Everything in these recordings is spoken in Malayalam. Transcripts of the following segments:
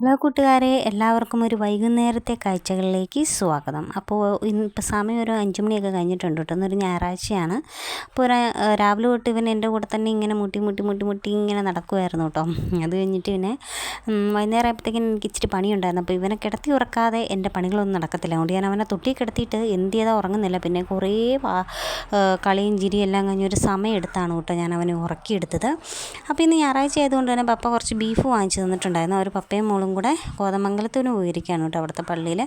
ഹലോ കൂട്ടുകാരെ. എല്ലാവർക്കും ഒരു വൈകുന്നേരത്തെ കാഴ്ചകളിലേക്ക് സ്വാഗതം. അപ്പോൾ ഇന്നിപ്പോൾ സമയം ഒരു അഞ്ച് മണിയൊക്കെ കഴിഞ്ഞിട്ടുണ്ട് കേട്ടോ. ഇന്നൊരു ഞായറാഴ്ചയാണ്. അപ്പോൾ ഒരു രാവിലെ തൊട്ട് ഇവൻ എന്റെ കൂടെ തന്നെ ഇങ്ങനെ മുട്ടി മുട്ടി മുട്ടി മുട്ടി ഇങ്ങനെ നടക്കുമായിരുന്നു കേട്ടോ. അത് കഴിഞ്ഞിട്ട് പിന്നെ വൈകുന്നേരം ആയപ്പോഴത്തേക്കും എനിക്ക് ഇച്ചിരി പണിയുണ്ടായിരുന്നു. അപ്പോൾ ഇവനെ കിടത്തി ഉറക്കാതെ എന്റെ പണികളൊന്നും നടക്കത്തില്ല. അതുകൊണ്ട് ഞാൻ അവനെ തൊട്ടി കിടത്തിയിട്ട് എന്ത് ചെയ്താൽ ഉറങ്ങുന്നില്ല. പിന്നെ കുറേ കളിയും ചിരിയും എല്ലാം കഴിഞ്ഞൊരു സമയം എടുത്താണ് കേട്ടോ ഞാൻ അവനെ ഉറക്കിയെടുത്തത്. അപ്പോൾ ഇന്ന് ഞായറാഴ്ച ആയതുകൊണ്ട് തന്നെ പപ്പ കുറച്ച് ബീഫ് വാങ്ങിച്ചു തന്നിട്ടുണ്ടായിരുന്നു. അവർ പപ്പയും മോളും മക്കളും കൂടെ കോതമംഗലത്തിന് പോയിരിക്കുകയാണ് കേട്ടോ അവിടുത്തെ പള്ളിയിൽ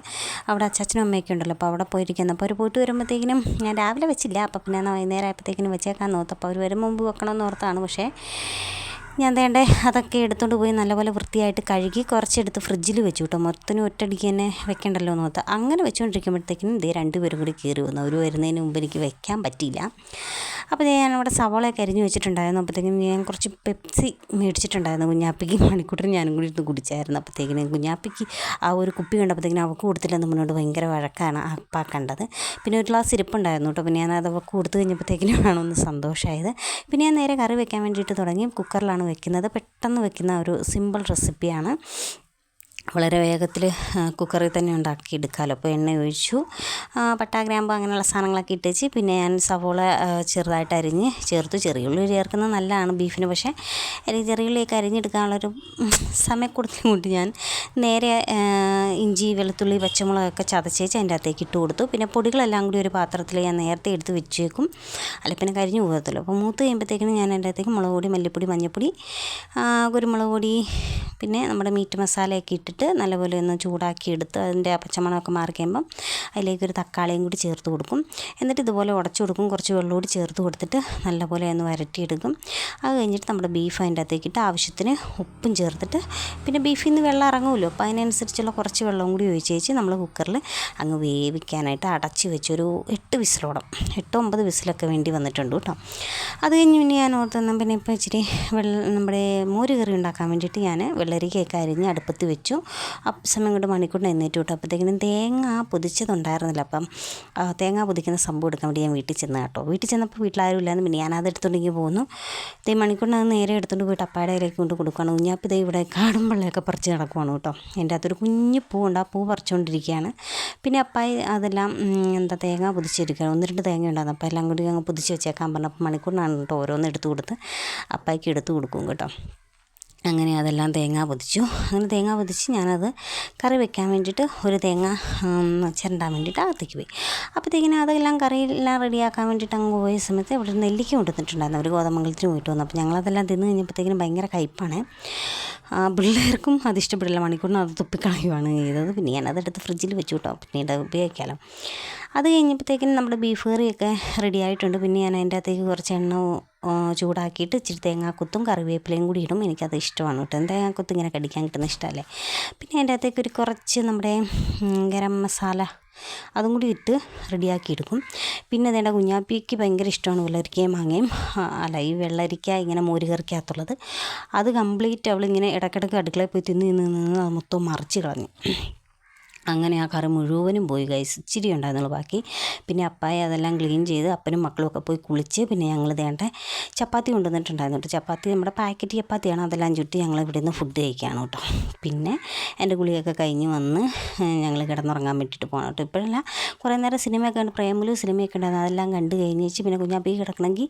അവിടെ അച്ഛനും അമ്മയൊക്കെ ഉണ്ടല്ലോ. അപ്പോൾ അവിടെ പോയിരിക്കുന്നത് അപ്പോൾ അവർ പോയിട്ട് വരുമ്പോഴത്തേക്കിനും ഞാൻ രാവിലെ വെച്ചില്ല. അപ്പോൾ പിന്നെ വൈകുന്നേരം ആയപ്പോഴത്തേക്കിനും വെച്ചേക്കാൻ നോക്കും അപ്പോൾ അവർ വരും മുമ്പ് വെക്കണമെന്ന് ഓർത്താണ്. പക്ഷേ ഞാൻ വേണ്ടേ അതൊക്കെ എടുത്തുകൊണ്ട് പോയി നല്ലപോലെ വൃത്തിയായിട്ട് കഴുകി കുറച്ചെടുത്ത് ഫ്രിഡ്ജിൽ വെച്ചു കേട്ടോ മൊത്തം ഒറ്റടിക്ക് തന്നെ വെക്കണ്ടല്ലോ എന്ന് മൊത്തം അങ്ങനെ വെച്ചുകൊണ്ടിരിക്കുമ്പോഴത്തേക്കിനും ഇതേ രണ്ടുപേരും കൂടി കയറി വന്നു. അവർ വരുന്നതിന് മുമ്പ് എനിക്ക് വെക്കാൻ പറ്റിയില്ല. അപ്പോൾ ഞാൻ അവിടെ സവോളയൊക്കെ അരിഞ്ഞ് വെച്ചിട്ടുണ്ടായിരുന്നു. അപ്പോഴത്തേക്കും ഞാൻ കുറച്ച് പെപ്സി മേടിച്ചിട്ടുണ്ടായിരുന്നു. കുഞ്ഞാപ്പിക്ക് മണിക്കൂട്ടിന് ഞാനും കൂടി ഇരുന്ന് കുടിച്ചായിരുന്നു. അപ്പോഴത്തേക്കിനും കുഞ്ഞാപ്പിക്ക് ആ ഒരു കുപ്പി കണ്ടപ്പോഴത്തേക്കിനും അവൾക്ക് കൊടുത്തില്ലെന്ന് മുന്നോട്ട് ഭയങ്കര വഴക്കാണ് അപ്പ കണ്ടത്. പിന്നെ ഒരു ഗ്ലാസ് ഇരിപ്പുണ്ടായിരുന്നു കേട്ടോ പിന്നെ ഞാൻ അത് അവൾക്ക് കൊടുത്തു കഴിഞ്ഞപ്പോഴത്തേക്കിനും ആണൊന്ന് സന്തോഷമായത് പിന്നെ ഞാൻ നേരെ കറി വെക്കാൻ വേണ്ടിയിട്ട് തുടങ്ങി. കുക്കറിലാണ് വെക്കുന്നത് പെട്ടെന്ന് വെക്കുന്ന ഒരു സിമ്പിൾ റെസിപ്പിയാണ്. വളരെ വേഗത്തിൽ കുക്കറിൽ തന്നെ ഉണ്ടാക്കി എടുക്കാമല്ലോ അപ്പോൾ എണ്ണ ഒഴിച്ചു. പട്ട അങ്ങനെയുള്ള സാധനങ്ങളൊക്കെ ഇട്ടേച്ച് പിന്നെ ഞാൻ സവോള ചെറുതായിട്ട് അരിഞ്ഞ് ചേർത്തു. ചെറിയുള്ളി ചേർക്കുന്നത് നല്ലതാണ് ബീഫിന്. പക്ഷേ എനിക്ക് ചെറിയുള്ളിയൊക്കെ അരിഞ്ഞെടുക്കാനുള്ളൊരു സമയക്കൂടുതൽ കൊണ്ട് ഞാൻ നേരെ ഇഞ്ചി വെളുത്തുള്ളി പച്ചമുളകൊക്കെ ചതച്ചേച്ച് അതിന്റെ അകത്തേക്ക് ഇട്ട് കൊടുത്തു. പിന്നെ പൊടികളെല്ലാം കൂടി ഒരു പാത്രത്തിൽ ഞാൻ നേരത്തെ എടുത്ത് വെച്ചേക്കും. അല്ല പിന്നെ കരിഞ്ഞു പോകത്തുള്ളൂ അപ്പോൾ മൂത്ത് കഴിയുമ്പോഴത്തേക്കും ഞാൻ അതിന്റെ അകത്തേക്ക് മുളക് പൊടി മല്ലിപ്പൊടി മഞ്ഞൾപ്പൊടി കുരുമുളക് പൊടി പിന്നെ നമ്മുടെ മീറ്റ് മസാലയൊക്കെ ഇട്ടിട്ട് നല്ലപോലെ ഒന്ന് ചൂടാക്കി എടുത്ത് അതിന്റെ പച്ചമണമൊക്കെ മാറി കഴിയുമ്പം അതിലേക്ക് ഒരു തക്കാളിയും കൂടി ചേർത്ത് കൊടുക്കും. എന്നിട്ട് ഇതുപോലെ ഉടച്ചു കൊടുക്കും. കുറച്ച് വെള്ളം കൂടി ചേർത്ത് കൊടുത്തിട്ട് നല്ലപോലെ ഒന്ന് വരട്ടിയെടുക്കും. അത് കഴിഞ്ഞിട്ട് നമ്മുടെ ബീഫ് അതിന്റെ അകത്തേക്കിട്ട് ആവശ്യത്തിന് ഉപ്പും ചേർത്തിട്ട് പിന്നെ ബീഫിൽ നിന്ന് വെള്ളം ഇറങ്ങുമല്ലോ. അപ്പോൾ അതിനനുസരിച്ചുള്ള കുറച്ച് വെള്ളം കൂടി ഒഴിച്ച് വെച്ച് നമ്മൾ കുക്കറിൽ അങ്ങ് വേവിക്കാനായിട്ട് അടച്ച് വെച്ചൊരു എട്ട് വിസിലോടം എട്ടോ ഒമ്പത് വിസിലൊക്കെ വേണ്ടി വന്നിട്ടുണ്ട് കേട്ടോ. അത് കഴിഞ്ഞ് പിന്നെ ഞാൻ ഓർത്തുന്ന പിന്നെ ഇപ്പോൾ ഇച്ചിരി വെള്ളം നമ്മുടെ മോര് കറി ഉണ്ടാക്കാൻ വേണ്ടിയിട്ട് ഞാൻ വെള്ളരിക്കയൊക്കെ അരിഞ്ഞ് അടുപ്പത്ത് വെച്ചു. ആ സമയം കൊണ്ട് മണിക്കൂറിന് എഴുന്നേറ്റ് വിട്ടു. അപ്പോഴത്തേക്കിനും തേങ്ങ പൊതിച്ചതുണ്ടായിരുന്നില്ല. അപ്പം തേങ്ങ പൊതിക്കുന്ന സംഭവം എടുക്കാൻ വേണ്ടി ഞാൻ വീട്ടിൽ ചെന്ന് കേട്ടോ. വീട്ടിൽ ചെന്നപ്പോൾ വീട്ടിലാരും ഇല്ലായിരുന്നു പിന്നെ ഞാനത് എടുത്തുകൊണ്ടെങ്കിൽ പോകുന്നു തേ അത് നേരെ എടുത്തുകൊണ്ട് പോയിട്ട് അപ്പായുടെ കയ്യിലേക്ക് കൊണ്ട് കൊടുക്കുകയാണ്. കുഞ്ഞാപ്പ് ഇതേ ഇവിടെ കാടും വെള്ളമൊക്കെ പറിച്ച് നടക്കുവാണ് കേട്ടോ. എന്റെ അകത്തൊരു കുഞ്ഞു പൂവുണ്ട്. ആ പൂ പറിച്ചുകൊണ്ടിരിക്കുകയാണ്. പിന്നെ അപ്പായി അതെല്ലാം എന്താ തേങ്ങ പൊതിച്ചെടുക്കുകയാണ് ഒന്ന് രണ്ട് തേങ്ങ ഉണ്ടായിരുന്നു. അപ്പോൾ എല്ലാം കൂടി അങ്ങ് പൊതിച്ച് വെച്ചേക്കാൻ പറഞ്ഞപ്പോൾ മണിക്കൂറിനാണ് കേട്ടോ ഓരോന്ന് എടുത്ത് കൊടുത്ത് അപ്പായിക്ക് എടുത്ത് കൊടുക്കും കേട്ടോ. അങ്ങനെ അതെല്ലാം തേങ്ങ പൊതിച്ചു. അങ്ങനെ തേങ്ങ പൊതിച്ച് ഞാനത് കറി വെക്കാൻ വേണ്ടിയിട്ട് ഒരു തേങ്ങ ചിരണ്ടാൻ വേണ്ടിയിട്ട് അകത്തേക്ക് പോയി. അപ്പോഴത്തേക്കിനും അതെല്ലാം കറിയെല്ലാം റെഡിയാക്കാൻ വേണ്ടിയിട്ട് അങ്ങ് പോയ സമയത്ത് ഇവിടെ നെല്ലിക്ക കൊണ്ടുവന്നിട്ടുണ്ടായിരുന്നു. ഒരു ഗോതമംഗലത്തിന് പോയിട്ട് വന്നു അപ്പോൾ ഞങ്ങളതെല്ലാം തിന്ന് കഴിഞ്ഞപ്പോഴത്തേക്കിനും ഭയങ്കര കയ്പ്പാണ് പിള്ളേർക്കും അത് ഇഷ്ടപ്പെടില്ല. മണിക്കൂറിന് അത് തുപ്പിക്കളയുവാണ് ചെയ്തത്. പിന്നെ ഞാനതെടുത്ത് ഫ്രിഡ്ജിൽ വെച്ചു പിന്നെ പിന്നീട് ഉപയോഗിക്കാമല്ലോ അത് കഴിഞ്ഞപ്പോഴത്തേക്കിനും നമ്മുടെ ബീഫ് കറിയൊക്കെ റെഡി ആയിട്ടുണ്ട് പിന്നെ ഞാൻ അതിന്റെ അകത്തേക്ക് കുറച്ച് എണ്ണ ചൂടാക്കിയിട്ട് ഇച്ചിരി തേങ്ങാക്കൊത്തും കറിവേപ്പിലയും കൂടി ഇടും. എനിക്കത് ഇഷ്ടമാണ് കേട്ടോ. തേങ്ങാക്കൊത്ത് ഇങ്ങനെ കടിക്കാൻ കിട്ടുന്ന ഇഷ്ടമല്ലേ? പിന്നെ അതിന്റെ അകത്തേക്ക് ഒരു കുറച്ച് നമ്മുടെ ഗരം മസാല അതും കൂടി ഇട്ട് റെഡിയാക്കി എടുക്കും. പിന്നെ അതേണ്ട കുഞ്ഞാപ്പിക്ക് ഭയങ്കര ഇഷ്ടമാണ് വെള്ളരിക്കയും മാങ്ങയും. അല്ല ഈ വെള്ളരിക്ക ഇങ്ങനെ മോരുകറിക്കകത്തുള്ളത്. അത് കംപ്ലീറ്റ് അവളിങ്ങനെ ഇടയ്ക്കിടയ്ക്ക് അടുക്കളയിൽ പോയി തിന്ന് തിന്ന് നിന്ന് അത് മൊത്തം മറിച്ച് കളഞ്ഞു. അങ്ങനെ ആ കറി മുഴുവനും പോയി ഗൈസ് ഇച്ചിരി ഉണ്ടായിരുന്നുള്ളൂ ബാക്കി. പിന്നെ അപ്പായ അതെല്ലാം ക്ലീൻ ചെയ്ത് അപ്പനും മക്കളും ഒക്കെ പോയി കുളിച്ച് പിന്നെ ഞങ്ങൾ ദേണ്ട ചപ്പാത്തി കൊണ്ടുവന്നിട്ടുണ്ടായിരുന്നു കേട്ടോ. ചപ്പാത്തി നമ്മുടെ പാക്കറ്റ് ചപ്പാത്തിയാണ്. അതെല്ലാം ചുറ്റി ഞങ്ങൾ ഇവിടെ നിന്ന് ഫുഡ് കഴിക്കുകയാണ് കേട്ടോ. പിന്നെ എന്റെ കുളിയൊക്കെ കഴിഞ്ഞ് വന്ന് ഞങ്ങൾ കിടന്നുറങ്ങാൻ വേണ്ടിയിട്ട് പോകണം കേട്ടോ. ഇപ്പോഴല്ല കുറേ നേരം സിനിമയൊക്കെ ഉണ്ട് പ്രേമലു സിനിമയൊക്കെ ഉണ്ടായിരുന്നു. അതെല്ലാം കണ്ട് കഴിഞ്ഞ് വെച്ച് പിന്നെ കുഞ്ഞാപ്പി കിടക്കണമെങ്കിൽ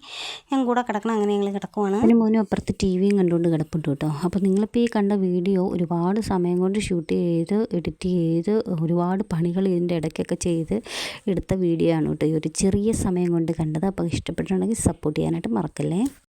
ഞാൻ കൂടെ കിടക്കണം. അങ്ങനെ ഞങ്ങൾ കിടക്കുവാണ്. അതിന് മോനും അപ്പുറത്ത് ടി വിയും കണ്ടുകൊണ്ട് കിടപ്പുണ്ട് കേട്ടോ. അപ്പോൾ നിങ്ങളിപ്പോൾ ഈ കണ്ട വീഡിയോ ഒരുപാട് സമയം കൊണ്ട് ഷൂട്ട് ചെയ്ത് എഡിറ്റ് ചെയ്ത് ഒരുപാട് പണികൾ ഇതിന്റെ ഇടയ്ക്കൊക്കെ ചെയ്ത് എടുത്ത വീഡിയോ ആണ് കേട്ടോ. ഈ ഒരു ചെറിയ സമയം കൊണ്ട് കണ്ടത്. അപ്പോൾ ഇഷ്ടപ്പെട്ടിട്ടുണ്ടെങ്കിൽ സപ്പോർട്ട് ചെയ്യാനായിട്ട് മറക്കല്ലേ?